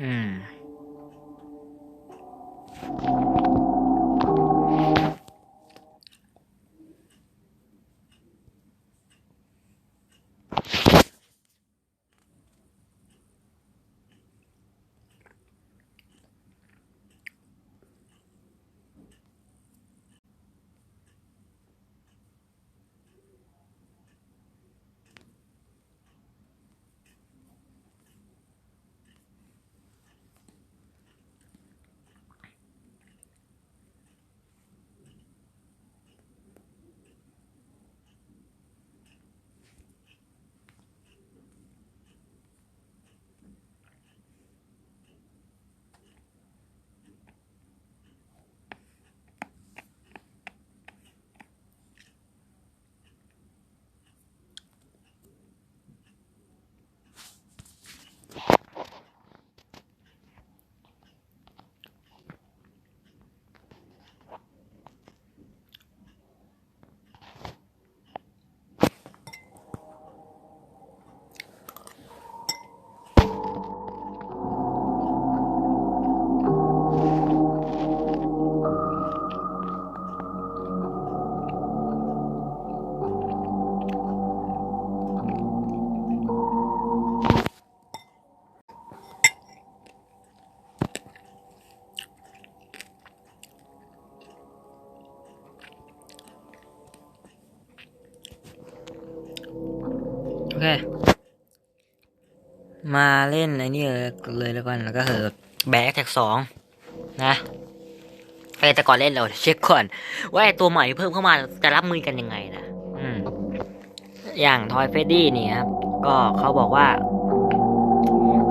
อื เค มาเล่นไอ้นี่เลยเลยแล้วกันแล้วก็คือแบกแท็กสองนะไอแต่ก่อนเล่นเราเช็คก่อน ว่าไอตัวใหม่เพิ่มเข้ามาจะรับมือกันยังไงนะอืมอย่างทอยเฟดดี้เนี่ยครับก็เขาบอกว่า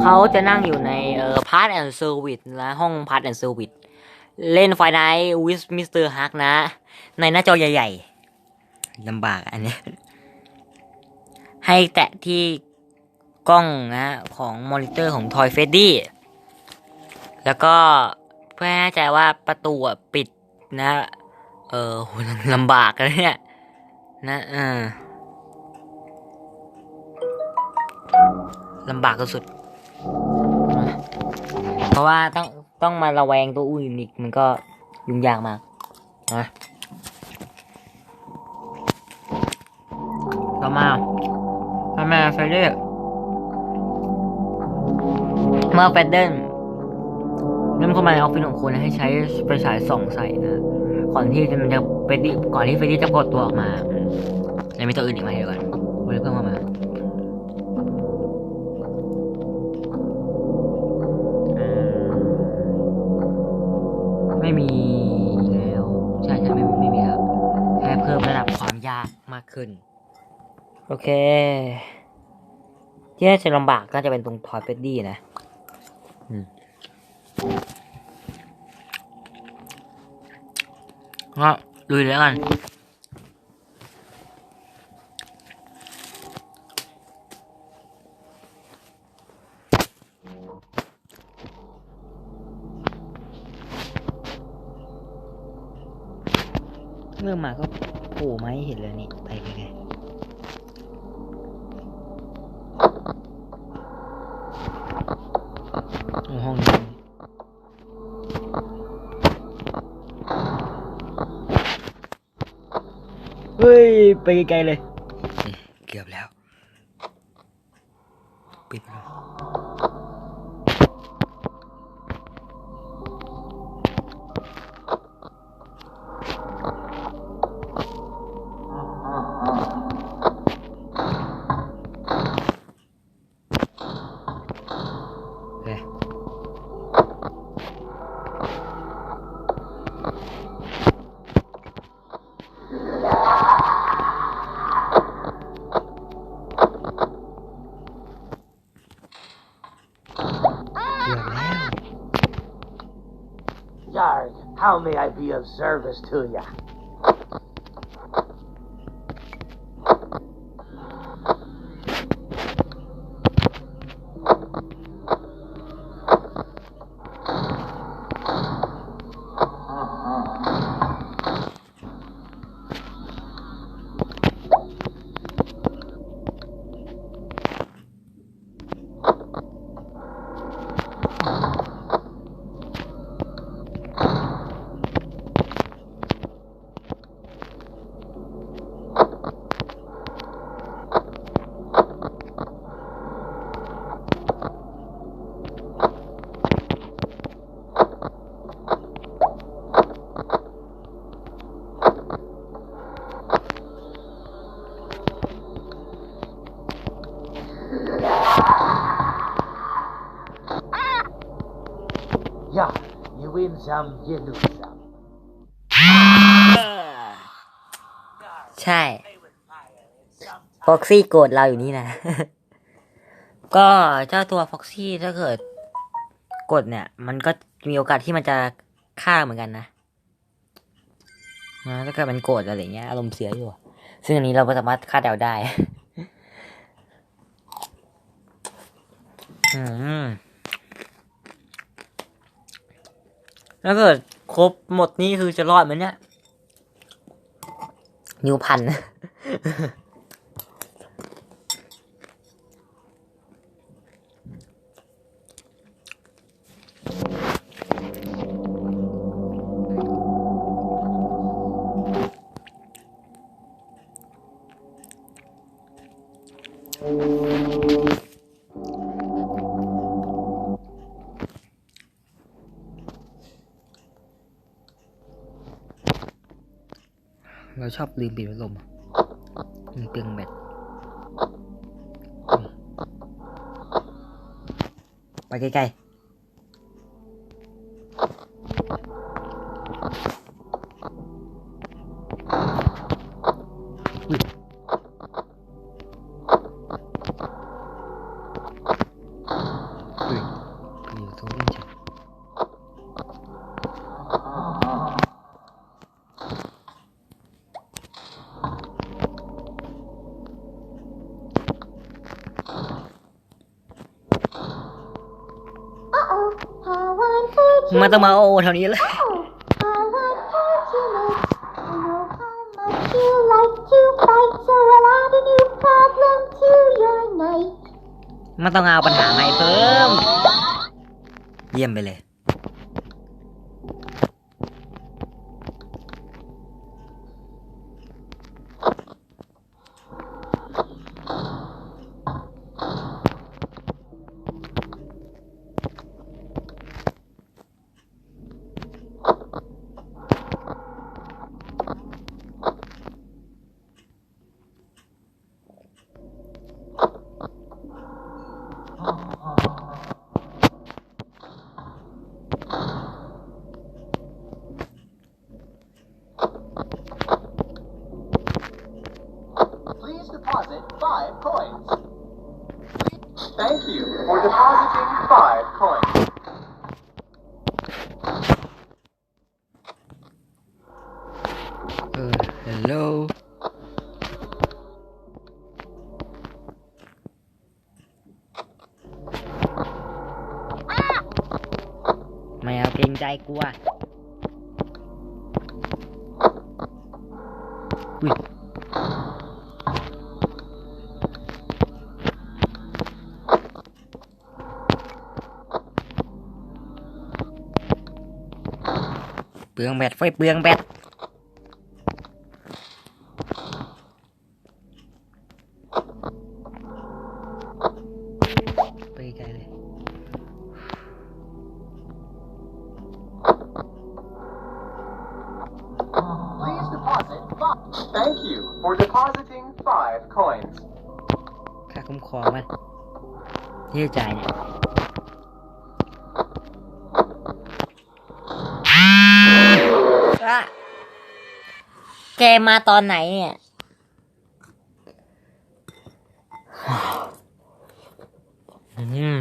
เขาจะนั่งอยู่ในเอ่อพาร์ทแอนด์เซอร์วิสและห้องพาร์ทแอนด์เซอร์วิสเล่นไฟไนท์วิสมิสเตอร์ฮักนะ ในหน้าจอใหญ่ ๆลำบากอันเนี้ย ให้แตะที่กล้องนะของมอนิเตอร์ของ Toy f e d d y แล้วก็เพื่อให้แน่ใจว่าประตูปิดนะ เออลำบากเลยเนี่ยนะเออลำบากสุดเพราะว่าต้องต้องมาระแวงตัวอื่นอีกมันก็ยุ่งยากมากนะต่อมา ทำไมเฟรเดอร์เมื่อเฟรเดอร์เริ่มเข้ามาในออฟฟิศของคุณให้ใช้ไฟฉายส่องใส่นะก่อนที่มันจะเฟรดดี้ก่อนที่เฟรดดี้จะกดตัวออกมาแล้วมีตัวอื่นอีกไหมเดี๋ยวก่อนคุณเพิ่มเข้ามาไม่มีแล้ว ใช่ใช่ไม่ไม่มีแล้วแค่เพิ่มระดับความยากมากขึ้น โอเค ที่น่าจะลำบากก็จะเป็นตรงทอยเฟดดี้นะอืมก็ลุยเลยแล้วกันเริ่มมาก็โผล่มาให้เห็นเลยนี่ ไปไกลๆ ห้องนี้ เฮ้ย Yarg, how may I be of service to ya? Some, you do some. ใช่ฟ็อกซี่โกรธเราอยู่นี่นะ ก็เจ้าตัวฟ็อกซี่ถ้าเกิดกดเนี่ย มันก็มีโอกาสที่มันจะฆ่าเหมือนกันนะนะถ้าเกิดมันโกรธอะไรเงี้ยอารมณ์เสียอยู่ ซึ่งอันนี้เราก็สามารถคาดเดาได้ อืม แล้วเกิดครบหมดนี่คือจะรอดไหมเนี่ย นิวพัน ชอบลืมปิดพัดลมมันเปลืองแบตไปไกลๆ มันต้องมาโอ้แถวนี้เลย Oh, how unfortunate. I know how much you like to fight, so I'll add a new problem to your night. ไมันต้องเอาปัญหาใหม่เพิ่ม เยี่ยมไปเลย Thank you for depositing five coins. เออ hello ไม่เอาเเปลืองแบตไฟเปลืองแบต แกมาตอนไหนเนี่ย อืม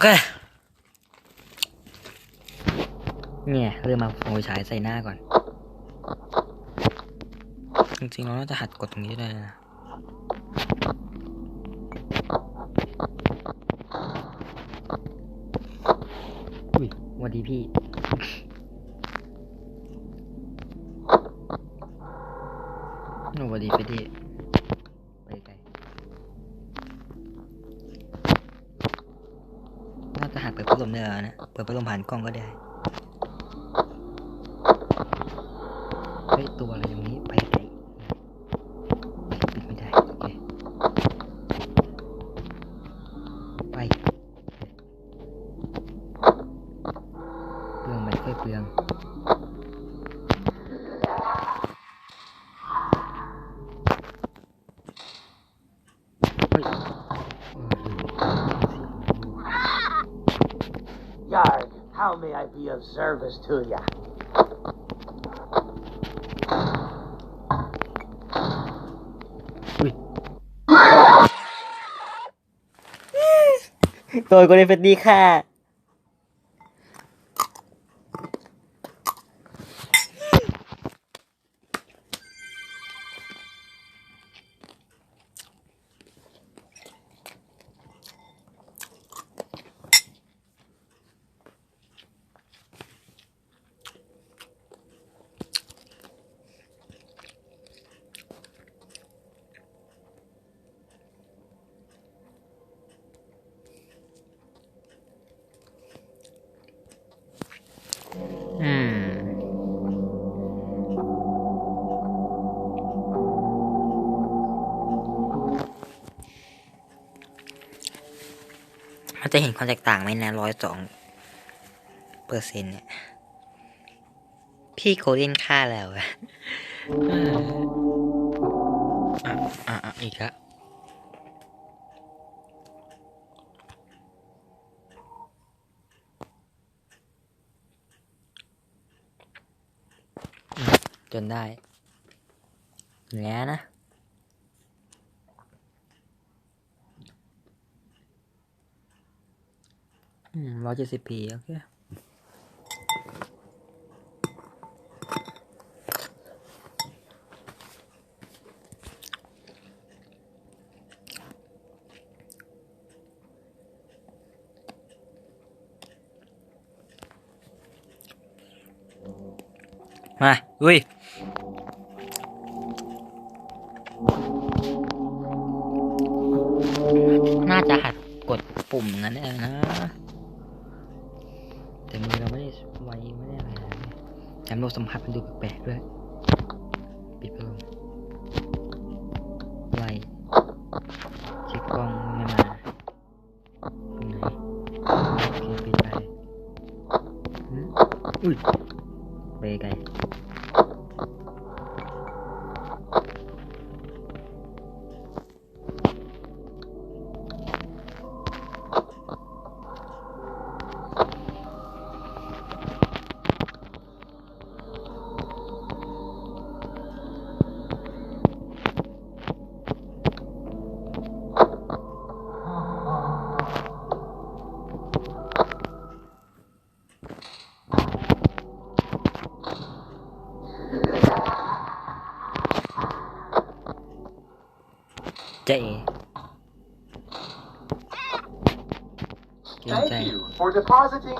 เค เนี่ยเริ่มมาโอยฉายใส่หน้าก่อน จริงๆเราน่าจะหัดกดตรงนี้ได้นะอุ้ยวัสดีพี่สวัสดีพี่ นกล้องก็ได้เฮ้ยตัวอะไรอย่างนี้ไปไหนปิดไม่ได้โอเคไปเปลืองไปค่อยเปลือง เฮ้ยเออลืมเสียง Yarg, how may I be of service to ya? โดยคนใจะเห็นความแตกต่างไหมนะร้อยสองเปอร์เซ็นต์เนี่ย พี่โคเรียนค่าแล้วอะอะอะอะอีกล้วอืมจนได้ แล้วนะ อืม ร้อยเจ็ดสิบปีโอเคมาอุ้ยน่าจะหัดกดปุ่มงั้นเองนะ แต่มือเราไม่ได้ไวไม่ได้อะไรเลยแถมเรา สัมผัสมันดูแปลกๆด้วย ปิดพัดลมไล่เช็คกล้องไม่มาตรงไหนโอเคปิดไปอุ้ยไปไกล เจ๊เกรงใจ Thank you for depositing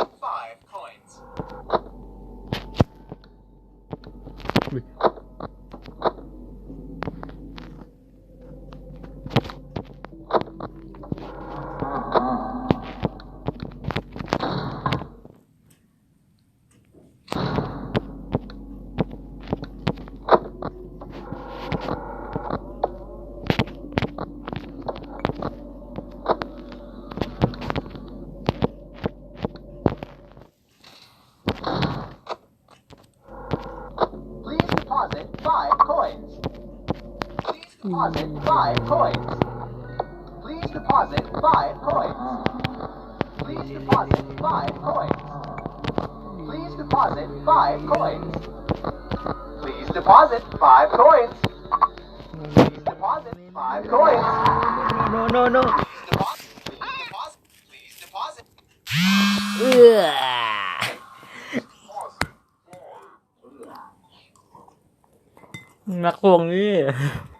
five coins. Please deposit five coins. Please deposit five coins. Please deposit five coins. Please deposit five coins. Please deposit five coins. no no no Please deposit. Please deposit. Please deposit.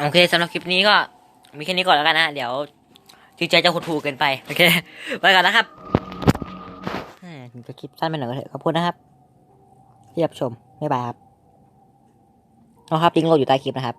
โอเคสำหรับคลิปนี้ก็มีแค่นี้ก่อนแล้วกันนะเดี๋ยวจิตใจจะหดหู่เกินไปโอเคไปก่อนนะครับอืมจะคลิปสั้นไปหน่อยก็เถอะขอบคุณนะครับที่รับชม บ๊ายบายครับเอาครับลิงก์โหลดอยู่ใต้คลิปนะครับ